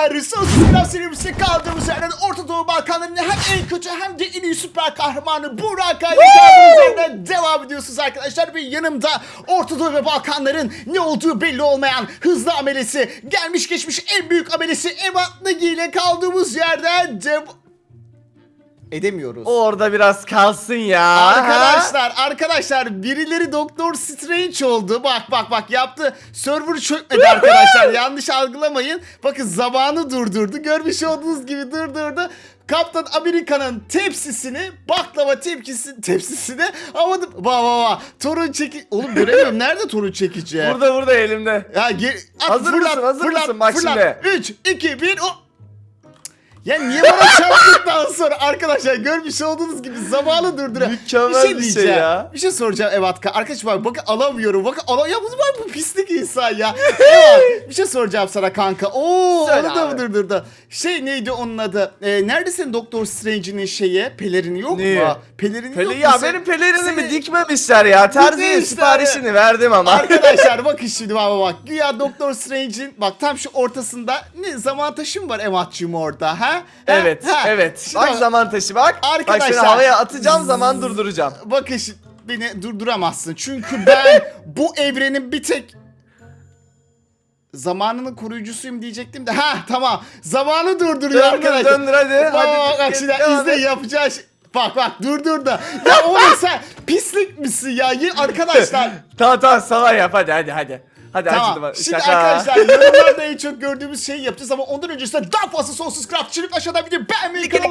arkadaşlar. Sonsuz serimizde kaldığımız yerden Orta Doğu Balkanlarının hem en kötü hem de en iyi süper kahramanı Burak Ali kaldığımız yerden devam ediyorsunuz arkadaşlar. Ve yanımda Orta Doğu ve Balkanların ne olduğu belli olmayan hızlı amelesi, gelmiş geçmiş en büyük amelesi Emat Nagi ile kaldığımız yerden dev... Edemiyoruz. Orada biraz kalsın ya. Arkadaşlar arkadaşlar birileri Doktor Strange oldu. Bak bak bak yaptı. Server çökmedi arkadaşlar. Yanlış algılamayın. Bakın zamanı durdurdu. Görmüş olduğunuz gibi durdurdu. Kaptan Amerika'nın tepsisini baklava tepkisi tepsisini havada ba ba ba torun çeki oğlum göremiyorum nerede torun çekici Burada burada elimde. ya gel at, Hazır fırlat, mısın, hazır fırlat, mısın? Bak fırlat. şimdi. 3 2 1 o ya niye bana çarptıktan sonra arkadaşlar görmüş olduğunuz gibi zamanı durduruyor. Mükemmel bir şey ya. Bir şey soracağım Evatka. Arkadaşlar bak bakın alamıyorum. Bakın ala ya bu var bu pislik insan ya. Evat bir şey soracağım sana kanka. Oo Söyle onu da mı durdurdu? Şey neydi onun adı? Ee, nerede senin Doktor Strange'inin şeyi? Pelerini yok Neyi? mu? Pelerini Pele, yok mu? ya Sen- benim pelerinimi Seni- dikmemişler ya. Terziye Dikmemişler siparişini verdim ama. Arkadaşlar bakın şimdi bak bak bak. Güya Doktor Strange'in bak tam şu ortasında ne zaman taşı mı var Evat'cığım orada ha? Ha? evet, Ha. evet. Şimdi Bak zaman taşı bak. Bak Arkadaşlar- seni havaya atacağım zaman durduracağım. Bakın beni durduramazsın. Çünkü ben bu evrenin bir tek zamanının koruyucusuyum diyecektim de ha tamam zamanı durduruyor Döndür arkadaşlar. döndür hadi. Bak hadi. bak şimdi izle et. yapacağı şey. Bak bak durdur da. Ya oğlum sen pislik misin ya? Arkadaşlar Tamam tamam sana yap hadi hadi hadi. Hadi Tamam. açıldı. Şimdi Şaka. arkadaşlar yorumlarda en çok gördüğümüz şeyi yapacağız ama ondan öncesinde daha fazla sonsuz craftçılık aşağıdan video beğenmeyi Gidi, gidi,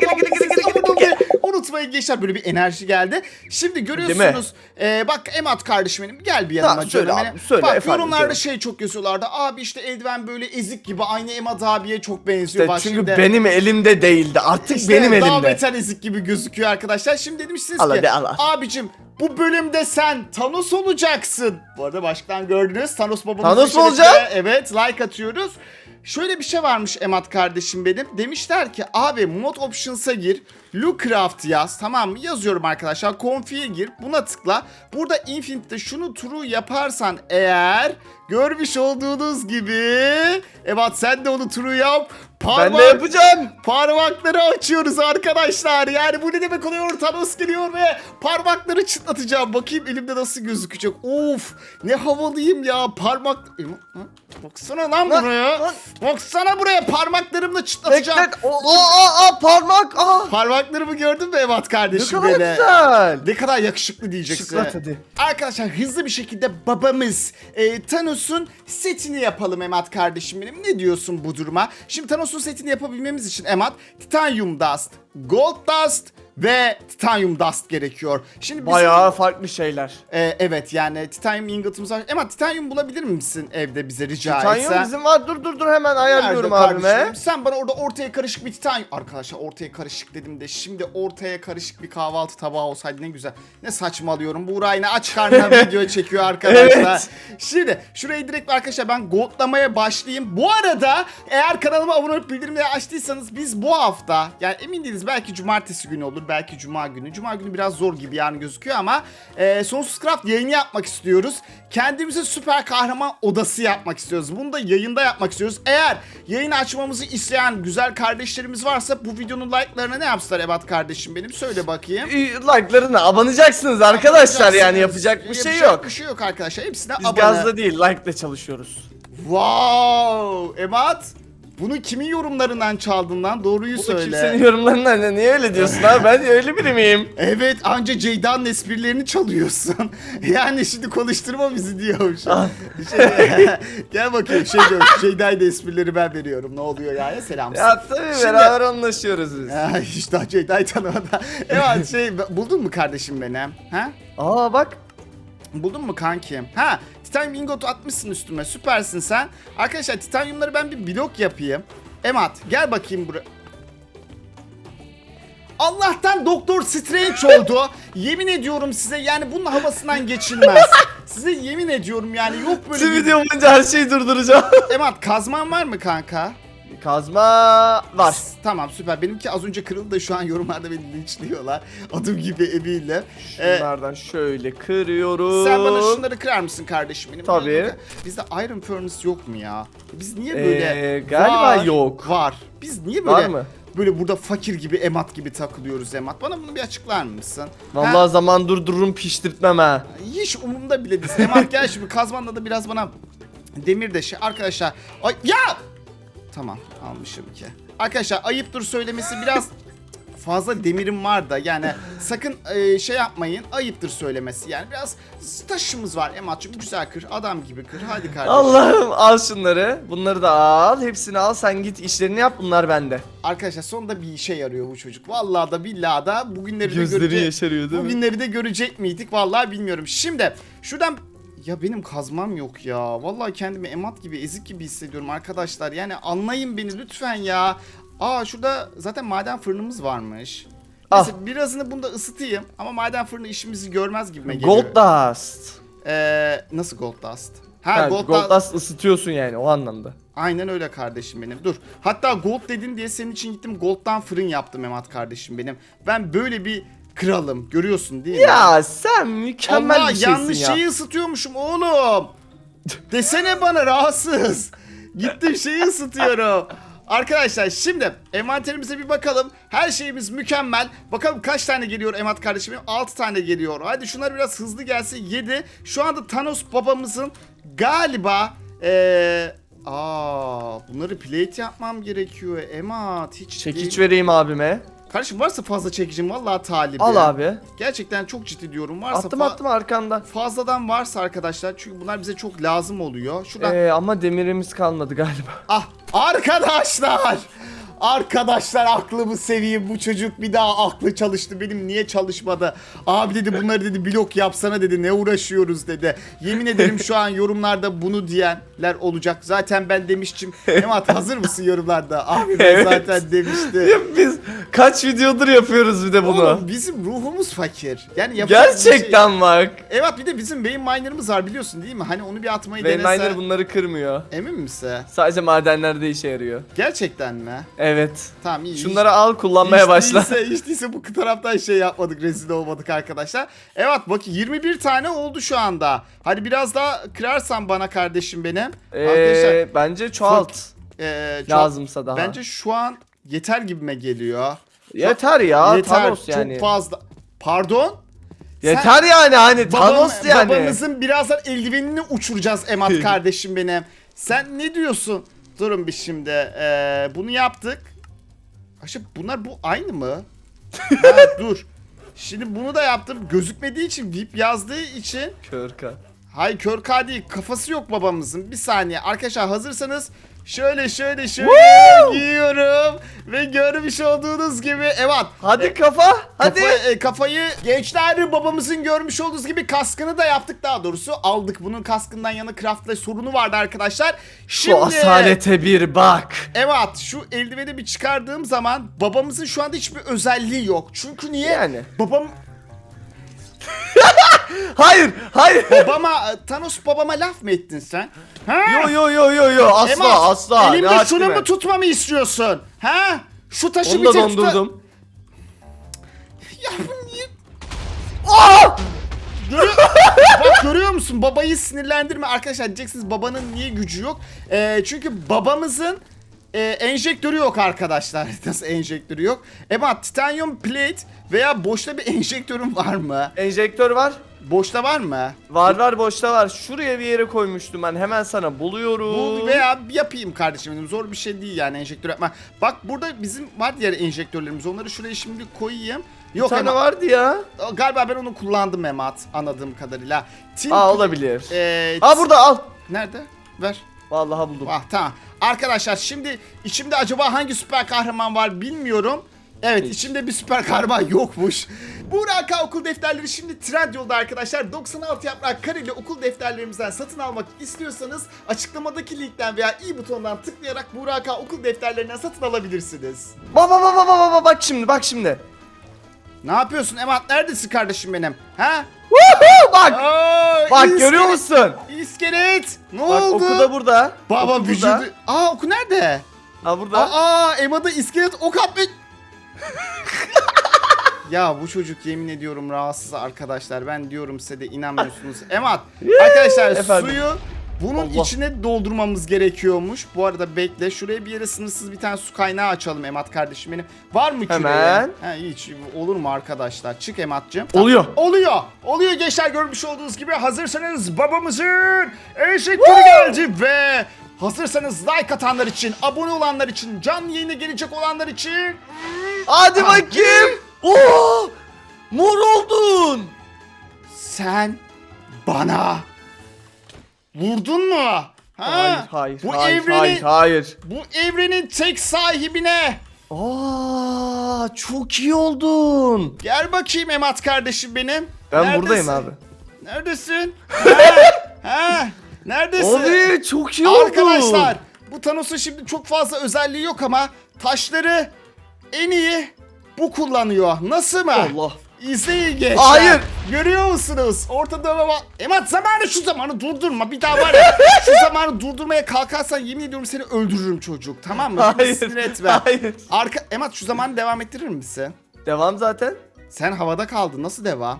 kanalıma unutmayın gençler böyle bir enerji geldi. Şimdi görüyorsunuz e, bak Emat kardeşim benim gel bir yanıma Tamam, söyle abi, benim. söyle Bak efendim, yorumlarda söyle. şey çok yazıyorlardı abi işte eldiven böyle ezik gibi aynı Emat abiye çok benziyor. İşte bak çünkü şimdi. benim elimde değildi. Artık İşte benim Daha elimde. beter ezik gibi gözüküyor arkadaşlar. Şimdi demişsiniz Al ki hadi, al, al. abicim bu bölümde sen Thanos olacaksın. Bu arada baştan gördünüz Thanos babamız. Thanos olacak? Evet like atıyoruz. Şöyle bir şey varmış Emat kardeşim benim. Demişler ki abi mod options'a gir. Lucraft yaz tamam mı? Yazıyorum arkadaşlar. Config'e gir. Buna tıkla. Burada Infinite'de şunu true yaparsan eğer görmüş olduğunuz gibi Evet sen de onu true yap. Ben Parmak- de yapacağım. Parmakları açıyoruz arkadaşlar. Yani bu ne demek oluyor? Thanos geliyor ve parmakları çıtlatacağım. Bakayım elimde nasıl gözükecek. Of ne havalıyım ya. Parmak... E? Baksana lan buraya. Baksana buraya parmaklarımla çıtlatacağım. tek. O, o, aa, aa, parmak. Aa. Parmaklarımı gördün mü Evat Ne kardeşim kadar beni? güzel. Ne kadar yakışıklı diyeceksin. Şıklat hadi. Arkadaşlar hızlı bir şekilde babamız e, Thanos'un setini yapalım Emat kardeşim benim. Ne diyorsun bu duruma? Şimdi Thanos'un setini yapabilmemiz için Emat Titanium Dust, Gold Dust ve Titanium Dust gerekiyor. Şimdi biz Bayağı farklı şeyler. e, evet yani Titanium ingotumuz var. Emat Titanium bulabilir misin evde bize rica Titanium etsem? bizim var. Dur dur dur hemen ayarlıyorum Nerede abime. kardeşim? Sen bana orada ortaya karışık bir titanyum... Arkadaşlar ortaya karışık dedim de şimdi ortaya karışık bir kahvaltı tabağı olsaydı ne güzel. Ne saçmalıyorum. Buğra yine aç karnına video çekiyor arkadaşlar. Evet. Şimdi şurayı direkt arkadaşlar ben goldlamaya başlayayım. Bu arada eğer kanalıma abone olup bildirimleri açtıysanız biz bu hafta yani emin değiliz belki cumartesi günü olur belki cuma günü. Cuma günü biraz zor gibi yani gözüküyor ama e, Sonsuz Craft yayını yapmak istiyoruz. Kendimize süper kahraman odası yapmak istiyoruz. Bunu da yayında yapmak istiyoruz. Eğer yayını açmamızı isteyen güzel kardeşlerimiz varsa bu videonun like'larına ne yapsınlar Ebat kardeşim benim? Söyle bakayım. Like'larına abonacaksınız arkadaşlar yani yapacak bir şey yok. Bir şey yok arkadaşlar. Hepsine Biz abone. gazda değil like'la çalışıyoruz. Wow! Ebat bunu kimin yorumlarından çaldın lan? Doğruyu Bu da söyle. kimsenin yorumlarından ne- niye öyle diyorsun abi ben öyle biri miyim? Evet anca Ceyda'nın esprilerini çalıyorsun. yani şimdi konuşturma bizi diyormuş. Ah. şey, gel bakayım şey diyor. Ceyda'yı da esprileri ben veriyorum. Ne oluyor yani? Selam. Ya tabii Şimdi- beraber anlaşıyoruz biz. Ya işte daha Ceyda'yı tanımadan. Evet şey buldun mu kardeşim beni? Ha? Aa bak. Buldun mu kankim? Ha, titanyum ingotu atmışsın üstüme. Süpersin sen. Arkadaşlar titanyumları ben bir blok yapayım. Emat gel bakayım buraya. Allah'tan Doktor Strange oldu. yemin ediyorum size yani bunun havasından geçilmez. size yemin ediyorum yani yok böyle bir... video boyunca her şeyi durduracağım. Emat kazman var mı kanka? Kazma var. Tamam süper. Benimki az önce kırıldı da şu an yorumlarda beni linçliyorlar. Adım gibi emiyle. Ee, Şunlardan şöyle kırıyorum. sen bana şunları kırar mısın kardeşim benim? Tabii. Bizde Iron Furnace yok mu ya? Biz niye böyle Ee, galiba Var, yok. Var. Biz niye böyle Var mı? böyle burada fakir gibi emat gibi takılıyoruz emat? Bana bunu bir açıklar mısın? Vallahi Ha? zaman durdururum piştirtmem ha. Hiç umurumda bile değil. Emat gel şimdi kazmanla da biraz bana demir de şey. Arkadaşlar ay ya! Tamam almışım ki. Arkadaşlar ayıptır söylemesi biraz fazla demirim var da yani sakın e, şey yapmayın ayıptır söylemesi yani biraz taşımız var Emat'cığım güzel kır adam gibi kır hadi kardeşim. Allah'ım al şunları. Bunları da al. Hepsini al. Sen git işlerini yap. Bunlar bende. Arkadaşlar sonunda bir işe yarıyor bu çocuk. Vallahi da billahi da bugünleri de Gözleri görecek. yaşarıyor değil mi? Bugünleri de görecek miydik vallahi bilmiyorum. Şimdi şuradan ya benim kazmam yok ya. Vallahi kendimi emat gibi ezik gibi hissediyorum arkadaşlar. Yani anlayın beni lütfen ya. Aa şurada zaten maden fırınımız varmış. Ah. Neyse birazını bunda ısıtayım ama maden fırını işimizi görmez gibime geliyor. Gold Dust. Ee, nasıl gold dust? Ha, Ha, gold, gold, dust. Isıtıyorsun yani o anlamda. Aynen öyle kardeşim benim. Dur. Hatta gold dedin diye senin için gittim gold'dan fırın yaptım Emat kardeşim benim. Ben böyle bir kralım. Görüyorsun değil mi? Ya sen mükemmel Allah bir şeysin yanlış ya. şeyi ısıtıyormuşum oğlum. Desene bana rahatsız. Gittim şeyi ısıtıyorum. Arkadaşlar şimdi envanterimize bir bakalım. Her şeyimiz mükemmel. Bakalım kaç tane geliyor Emat kardeşim? 6 tane geliyor. Hadi şunlar biraz hızlı gelsin. 7. Şu anda Thanos babamızın galiba eee Aa, bunları plate yapmam gerekiyor Emat. Hiç Çekiç değil. vereyim abime. Kardeşim varsa fazla çekicim vallahi talibim. Al abi. Gerçekten çok ciddi diyorum. Varsa Attım attım arkanda. fazladan varsa arkadaşlar çünkü bunlar bize çok lazım oluyor. Şuradan Ee, ama demirimiz kalmadı galiba. ah arkadaşlar Arkadaşlar aklımı seveyim bu çocuk bir daha aklı çalıştı benim niye çalışmadı abi dedi bunları dedi blok yapsana dedi ne uğraşıyoruz dedi yemin ederim şu an yorumlarda bunu diyenler olacak zaten ben demiştim Emat hazır mısın yorumlarda abi ben Evet. zaten demiştim Biz kaç videodur yapıyoruz bir de bunu. Oğlum bizim ruhumuz fakir yani yapacak bir şey- Gerçekten bak. Evet bir de bizim beyin miner'ımız var biliyorsun değil mi? Hani onu bir atmayı denese. Miner bunları kırmıyor. Emin misin? Sadece madenlerde işe yarıyor. Gerçekten mi? Evet. Tamam iyi. Şunları al kullanmaya hiç başla. Değilse, hiç değilse bu taraftan şey yapmadık rezil olmadık arkadaşlar. Evet bak 21 tane oldu şu anda. Hadi biraz daha kırarsan bana kardeşim benim. arkadaşlar Ee, bence çoğalt. e, çok- Lazımsa daha. Bence şu an yeter gibime geliyor. Yeter ya yeter Thanos yani. çok fazla. Pardon? Yeter yani hani Babam- Thanos yani. Babamızın birazdan eldivenini uçuracağız Emat kardeşim benim. Sen ne diyorsun? Durun bir şimdi. Ee, bunu yaptık. Aşkım bunlar bu aynı mı? ha, dur. Şimdi bunu da yaptım. Gözükmediği için VIP yazdığı için. Körka. Hay kör K değil. Kafası yok babamızın. Bir saniye. Arkadaşlar hazırsanız şöyle şöyle şöyle giyiyorum. Ve görmüş olduğunuz gibi evet. Hadi kafa. Hadi. Kafa- e, kafayı gençler babamızın görmüş olduğunuz gibi kaskını da yaptık daha doğrusu aldık bunun kaskından yana craftla sorunu vardı arkadaşlar. Şimdi Şu asalete bir bak. evet şu eldiveni bir çıkardığım zaman babamızın şu anda hiçbir özelliği yok. Çünkü niye? Yani. Babam Hayır, hayır. babama Thanos babama laf mı ettin sen? Ha? yo yo yo yo yo asla Emat, asla. Elimde Ne şunu haddime. mu tutmamı istiyorsun? Ha? Şu taşı Onu bir da tek tuta- dondurdum. Ya bu niye Aa! Görüyor, bak görüyor musun? Babayı sinirlendirme. Arkadaşlar diyeceksiniz babanın niye gücü yok? Ee, çünkü babamızın e, enjektörü yok arkadaşlar. Nasıl enjektörü yok? Emat titanium plate veya boşta bir enjektörün var mı? Enjektör var. Boşta var mı? Var var boşta var. Şuraya bir yere koymuştum ben. Hemen sana buluyorum. Bu veya yapayım kardeşim benim. Zor bir şey değil yani enjektör yapma. Bak burada bizim var diğer enjektörlerimiz. Onları şuraya şimdi koyayım. bir Yok tane Emat. vardı ya. Galiba ben onu kullandım Emat anladığım kadarıyla. Tin Aa olabilir. Ee, Aa burada al. Nerede? Ver. Vallahi buldum. Ah tamam. Arkadaşlar şimdi içimde acaba hangi süper kahraman var bilmiyorum. Evet içimde bir süper kahraman yokmuş. Buraka okul defterleri şimdi trend yolda arkadaşlar. 96 yaprak kareli okul defterlerimizden satın almak istiyorsanız açıklamadaki linkten veya i butonundan tıklayarak Buraka okul defterlerinden satın alabilirsiniz. Bak bak bak bak bak bak bak şimdi bak şimdi. Ne yapıyorsun Emat? Neredesin kardeşim benim? Ha? Woohoo! Bak. Aa, Bak iskelet- görüyor musun? İskelet. Ne Bak oldu? oku da burada. Baba Oku vücudu. burada. Aa oku nerede? Ha burada. Aa Emad'a iskelet ok atmış. Ya bu çocuk yemin ediyorum rahatsız arkadaşlar. Ben diyorum size de inanmıyorsunuz. Emad arkadaşlar Efendim? suyu bunun Allah. içine doldurmamız gerekiyormuş. Bu arada bekle. Şuraya bir yere sınırsız bir tane su kaynağı açalım Emad kardeşim benim. Var mı küreği? Hemen. Ha, hiç olur mu arkadaşlar? Çık Emad'cığım. Oluyor. Oluyor. Oluyor gençler görmüş olduğunuz gibi hazırsanız babamızın eşekleri geldi ve hazırsanız like atanlar için, abone olanlar için, canlı yayına gelecek olanlar için Hadi bakayım. Oo! Mor oldun. sen bana vurdun mu? Ha? Hayır, hayır, bu hayır, evrenin, hayır, hayır. bu evrenin tek sahibine Aa, çok iyi oldun. gel bakayım Emat kardeşim benim. Ben Neredesin? buradayım abi. Neredesin? ha? ha? Neredesin? Abi çok iyi oldun. Arkadaşlar bu Thanos'un şimdi çok fazla özelliği yok ama taşları en iyi bu kullanıyor. Nasıl mı? Allah. İzleyin gençler. Hayır. Görüyor musunuz? Ortada baba. Emat zamanı şu zamanı durdurma. Bir daha var ya şu zamanı durdurmaya kalkarsan yemin ediyorum seni öldürürüm çocuk. Tamam mı? Hayır. sinir etme. Hayır. Arka Emat şu zamanı devam ettirir misin? Devam zaten. Sen havada kaldın. Nasıl devam?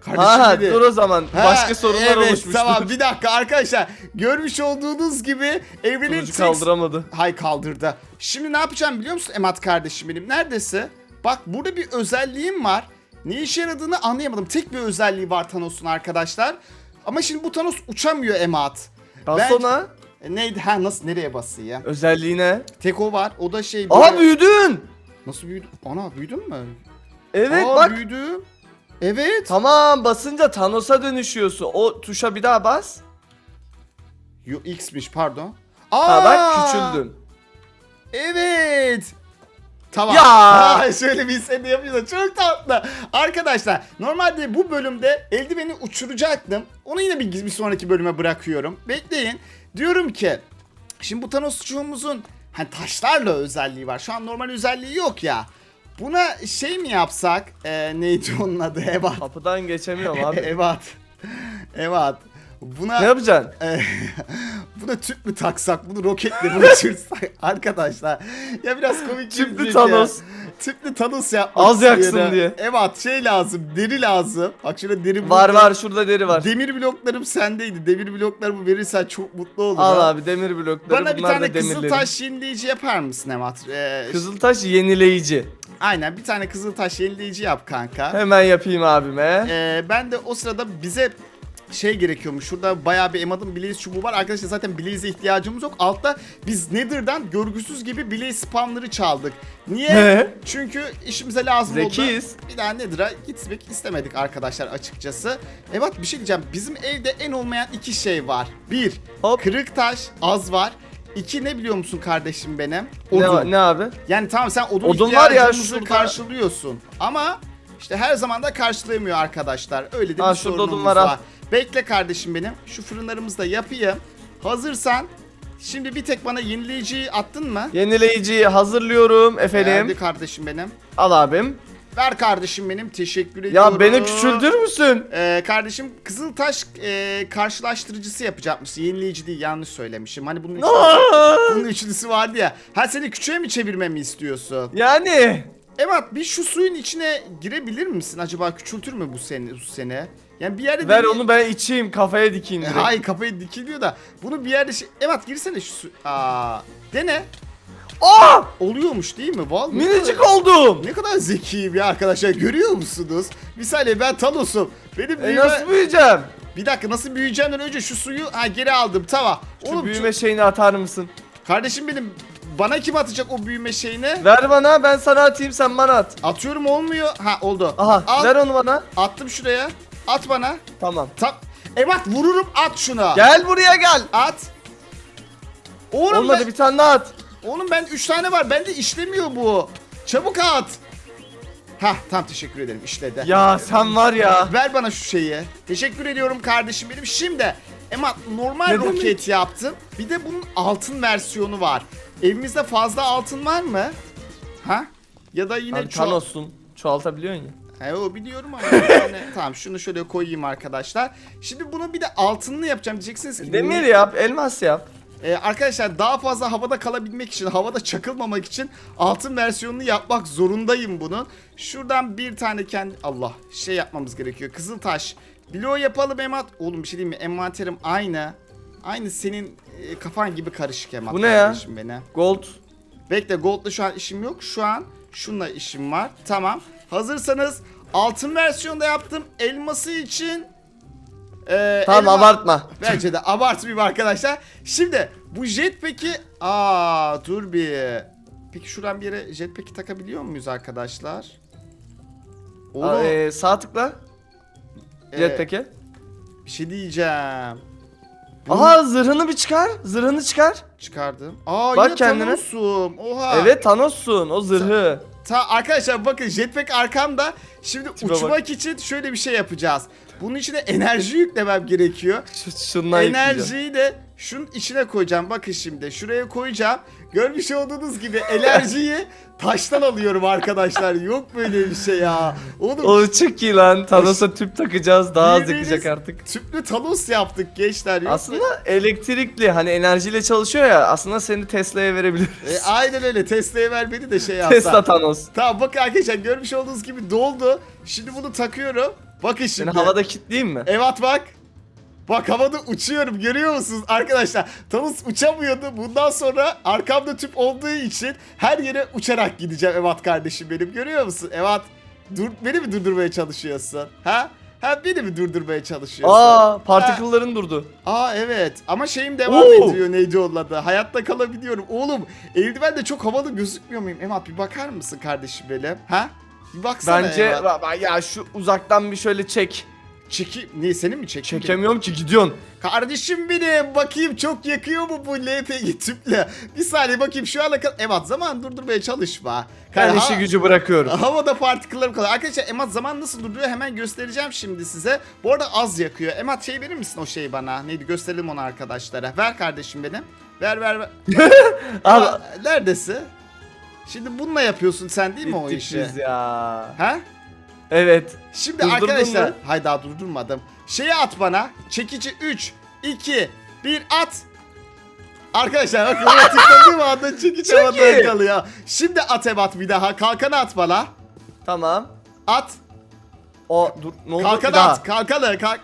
Kardeşim Ha, dedi. dur o zaman. Ha, Başka sorunlar evet, oluşmuştur. Tamam bir dakika arkadaşlar. Görmüş olduğunuz gibi Kılıcı tek... kaldıramadı. Hay kaldırdı. Şimdi ne yapacağım biliyor musun Emat kardeşim benim? Neredesin? Bak burada bir özelliğim var. Ne işe yaradığını anlayamadım. Tek bir özelliği var Thanos'un arkadaşlar. Ama şimdi bu Thanos uçamıyor Emat. Bas Ben-. E, neydi? Ha nasıl nereye basıyor ya? Özelliğine. Tek o var. O da şey Aha böyle- büyüdün. Nasıl büyüdü? Ana büyüdün mü? Evet Aa, bak. büyüdüm. Evet. Tamam basınca Thanos'a dönüşüyorsun. O tuşa bir daha bas. Yo X'miş pardon. Aa, Ha bak küçüldün. Evet. Tamam. Ya. Ha, şöyle bir seni yapıyorsa çok tatlı. Arkadaşlar normalde bu bölümde eldiveni uçuracaktım. Onu yine bir, bir sonraki bölüme bırakıyorum. Bekleyin. Diyorum ki şimdi bu Thanos'cuğumuzun hani taşlarla özelliği var. Şu an normal özelliği yok ya. Buna şey mi yapsak? Ee, neydi onun adı? Evat. Kapıdan geçemiyorum abi. Evat. Evat. Buna ne yapacaksın? buna tüp mü taksak, bunu roketle mi uçursak arkadaşlar. Ya biraz komik Tüplü Thanos. Ya. Tüplü Thanos yapmak Az yaksın istiyorum. diye. Evet şey lazım, deri lazım. Bak şurada deri Var blokları- var şurada deri var. Demir bloklarım sendeydi. Demir bloklarımı verirsen çok mutlu olurum. Al abi demir blokları Bana bir tane kızıltaş yenileyici yapar mısın Emat? Ee, Kızıltaş yenileyici. aynen bir tane kızıltaş yenileyici yap kanka. Hemen yapayım abime. Ee, ben de o sırada bize şey gerekiyormuş. Şurada bayağı bir Emad'ın Blaze çubuğu var. Arkadaşlar zaten Blaze'e ihtiyacımız yok. Altta biz Nether'dan görgüsüz gibi Blaze spamları çaldık. Niye? Ne? Çünkü işimize lazım Zekiyiz. oldu. Bir daha Nether'a gitmek istemedik arkadaşlar açıkçası. Evet bir şey diyeceğim. Bizim evde en olmayan iki şey var. Bir, Hop. kırık taş az var. İki ne biliyor musun kardeşim benim? Ne, Odun. ne abi? Yani tamam sen odun, Odun var ya ihtiyacımızı şurada. karşılıyorsun. Ama işte her zaman da karşılayamıyor arkadaşlar. Öyle de bir şurada sorunumuz odun var, var. al. Bekle kardeşim benim. Şu fırınlarımızı da yapayım. Hazırsan şimdi bir tek bana yenileyiciyi attın mı? Yenileyiciyi hazırlıyorum Geldi efendim. kardeşim benim. Al abim. Ver kardeşim benim. Teşekkür ediyorum. Ya beni küçüldür müsün? Ee, kardeşim Kızıltaş e, karşılaştırıcısı yapacakmışsın. Yenileyici değil yanlış söylemişim. Hani bunun üçlüsü, bunun üçlüsü vardı ya. Ha seni küçüğe mi çevirmemi istiyorsun? Yani. Evet bir şu suyun içine girebilir misin? Acaba küçültür mü bu seni? Bu seni? Yani bir yerde Ver onu ben içeyim kafaya dikeyim direkt. Hayır kafayı dikiliyor da bunu bir yerde şey... Evet girsene şu su... Aa, dene. Aa! Oluyormuş değil mi? Vallahi Minicik oldum. Ne kadar zekiyim ya arkadaşlar görüyor musunuz? Bir saniye ben Thanos'um. Benim E büyüme... nasıl büyüyeceğim? Bir dakika nasıl büyüyeceğimden önce şu suyu ha, geri aldım tamam. Şu Oğlum büyüme şeyini atar mısın? şu- kardeşim benim bana kim atacak o büyüme şeyini? Ver bana ben sana atayım sen bana at. Atıyorum olmuyor. Ha oldu. Aha Al, ver onu bana. attım şuraya. At bana. Tamam. Tam. Evet vururum at şuna. Gel buraya gel. At. Oğlum Olmadı ben, bir tane daha at. oğlum ben 3 tane var. Bende işlemiyor bu. Çabuk at. Hah tamam teşekkür ederim işledi. Ya sen var ya. Ver bana şu şeyi. Teşekkür ediyorum kardeşim benim. Şimdi Emat normal Ne roket demek? yaptım. Bir de bunun altın versiyonu var. Evimizde fazla altın var mı? Ha? Ya da yine Abi. Thanos'sun. Çoğaltabiliyorsun ya. He o biliyorum ama yani, tamam şunu şöyle koyayım arkadaşlar. Şimdi bunu bir de altınlı yapacağım diyeceksiniz ki Demir yap, elmas yap. Ee, arkadaşlar daha fazla havada kalabilmek için, havada çakılmamak için altın versiyonunu yapmak zorundayım bunun. Şuradan bir tane kendi... Allah şey yapmamız gerekiyor. Kızıltaş. Bloğu yapalım Emat. Oğlum bir şey diyeyim mi? Envanterim aynı. Aynı senin e, kafan gibi karışık Emat. Bu ne ya? Benim. Gold. Bekle Gold'la şu an işim yok. Şu an şunla işim var. Tamam. Hazırsanız altın versiyonda yaptım. Elması için e, Tamam elma- abartma. Bence de abartmayayım arkadaşlar. Şimdi bu jetpack'i aa dur bir. Peki şuradan bir yere jetpack'i takabiliyor muyuz arkadaşlar? Oğlum Aa, ee, sağ tıkla. e, Jetpack'e. bir şey diyeceğim. Bunu Aha zırhını bir çıkar. Zırhını çıkar. çıkardım. Aa Bak yine kendine. Thanos'um. Oha. Evet Thanos'sun o zırhı. Ta arkadaşlar bakın jetpack arkamda. Şimdi Tipe uçmak için şöyle bir şey yapacağız. Bunun içine şundan yüklemem gerekiyor. Ş- şundan. Enerjiyi de şunun içine koyacağım. Bakın şimdi şuraya koyacağım. Görmüş olduğunuz gibi enerjiyi taştan alıyorum arkadaşlar. Yok böyle bir şey ya. Oğlum O çok iyi lan. Thanos'a tüp takacağız. Daha az yakacak artık. tüplü Thanos yaptık gençler. Yok Aslında elektrikli hani enerjiyle çalışıyor ya aslında seni Tesla'ya verebiliriz. E, aynen öyle. Tesla'ya ver beni de şey yapsa. Tesla Thanos. Tamam bakın arkadaşlar görmüş olduğunuz gibi doldu. Şimdi bunu takıyorum. Bakın şimdi. Seni havada kilitleyeyim mi? Evet bak. Bak havada uçuyorum görüyor musunuz arkadaşlar? Thanos uçamıyordu. Bundan sonra arkamda tüp olduğu için her yere uçarak gideceğim Evet kardeşim benim. Görüyor musun? Evet. Dur, beni mi durdurmaya çalışıyorsun? Ha? Ha beni mi durdurmaya çalışıyorsun? Aa partiküllerin durdu. Aa evet ama şeyim devam Oo. ediyor neydi onun adı. Hayatta kalabiliyorum. Oğlum eldiven de çok havalı gözükmüyor muyum? Emat bir bakar mısın kardeşim benim? Ha? Bir baksana Bence Emat. Ba- ya şu uzaktan bir şöyle çek. Çeki... Ne senin mi çekeyim? Çekemiyorum ki gidiyorsun. Kardeşim benim bakayım çok yakıyor mu bu LPG tüple? Bir saniye bakayım şu ana kadar... Emat zaman durdurmaya çalışma. Ben işi ha- gücü bırakıyorum. Havada partiküllerim kalıyor. Arkadaşlar Emat zaman nasıl durduruyor hemen göstereceğim şimdi size. Bu arada az yakıyor. Emat şey verir misin o şeyi bana? Neydi gösterelim onu arkadaşlara. Ver kardeşim benim. Ver ver ver. Aa, neredesin? Şimdi bununla yapıyorsun sen değil mi o bittik işi? biz ya. Ha? Evet. Şimdi Durdurdun arkadaşlar, mu? hay daha durdurmadım. Şeyi at bana. Çekici 3, 2, 1 at. Arkadaşlar bakın ona tıkladığım anda çekici Çok havada iyi. kalıyor. Şimdi at ebat bir daha. Kalkanı at bana. Tamam. At. O dur ne oldu? Bir Kalkanı daha. at. Kalkanı. Kalk.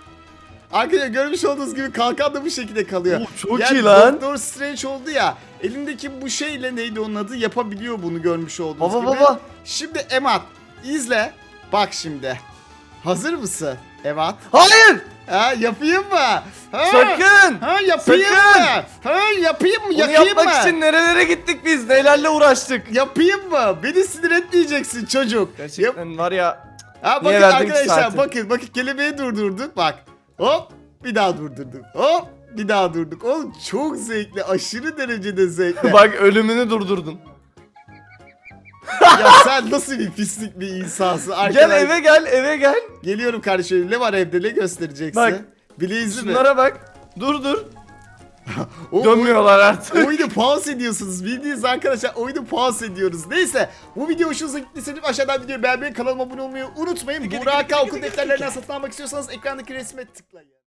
Arkadaşlar görmüş olduğunuz gibi kalkan da bu şekilde kalıyor. Oo, çok Yani iyi lan. Doktor Strange oldu ya. Elindeki bu şeyle neydi onun adı yapabiliyor bunu görmüş olduğunuz Baba gibi. baba. Şimdi Emat izle. Bak şimdi. Hazır mısın? Emat. Hayır. Ha yapayım mı? Ha, Sakın. Ha yapayım Sakın. mı? Ha yapayım mı? Yakayım yapmak mı? için nerelere gittik biz? Nelerle uğraştık? Yapayım mı? Beni sinir etmeyeceksin çocuk. Yap- Gerçekten var ya. Ha bakın arkadaşlar saati? bakın bakın kelimeyi durdurduk bak. Hop bir daha durdurduk. Hop bir daha durduk. Oğlum çok zevkli aşırı derecede zevkli. Bak ölümünü durdurdun. ya sen nasıl bir pislik bir insansın arkadaş. Gel eve gel eve gel. Geliyorum kardeşim ne var evde ne göstereceksin? Bak, Bileğizi mi? Şunlara bak. Dur dur. O- Dönmüyorlar artık. oyunu pause ediyorsunuz. Bildiğiniz arkadaşlar oyunu pause ediyoruz. Neyse bu video hoşunuza gittiyse lütfen aşağıdan videoyu beğenmeyi kanalıma abone olmayı unutmayın. Burak tıkı defterlerinden satın almak istiyorsanız ekrandaki resme tıklayın.